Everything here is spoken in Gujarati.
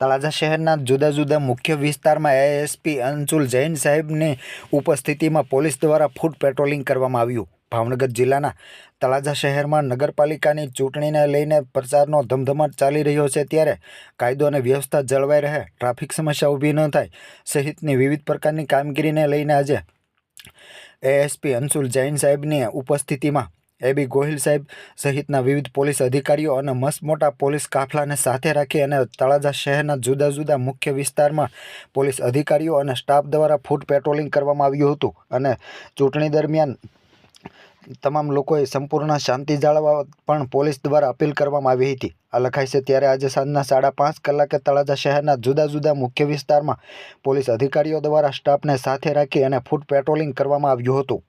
તળાજા શહેરના જુદા જુદા મુખ્ય વિસ્તારમાં એએસપી અંશુલ જૈન સાહેબની ઉપસ્થિતિમાં પોલીસ દ્વારા ફૂડ પેટ્રોલિંગ કરવામાં આવ્યું. ભાવનગર જિલ્લાના તળાજા શહેરમાં નગરપાલિકાની ચૂંટણીને લઈને પ્રચારનો ધમધમાટ ચાલી રહ્યો છે ત્યારે કાયદો અને વ્યવસ્થા જળવાઈ રહે, ટ્રાફિક સમસ્યા ઊભી ન થાય સહિતની વિવિધ પ્રકારની કામગીરીને લઈને આજે એએસપી અંશુલ જૈન સાહેબની ઉપસ્થિતિમાં એબી ગોહિલ સાહેબ સહિતના વિવિધ પોલીસ અધિકારીઓ અને મસ્ત મોટા પોલીસ કાફલાને સાથે રાખી અને તળાજા શહેરના જુદા જુદા મુખ્ય વિસ્તારમાં પોલીસ અધિકારીઓ અને સ્ટાફ દ્વારા ફૂટ પેટ્રોલિંગ કરવામાં આવ્યું હતું અને ચૂંટણી દરમિયાન તમામ લોકોએ સંપૂર્ણ શાંતિ જાળવવા પણ પોલીસ દ્વારા અપીલ કરવામાં આવી હતી. આ લખાય છે, ત્યારે આજે સાંજના સાડા પાંચ કલાકે તળાજા શહેરના જુદા જુદા મુખ્ય વિસ્તારમાં પોલીસ અધિકારીઓ દ્વારા સ્ટાફને સાથે રાખી અને ફૂટ પેટ્રોલિંગ કરવામાં આવ્યું હતું.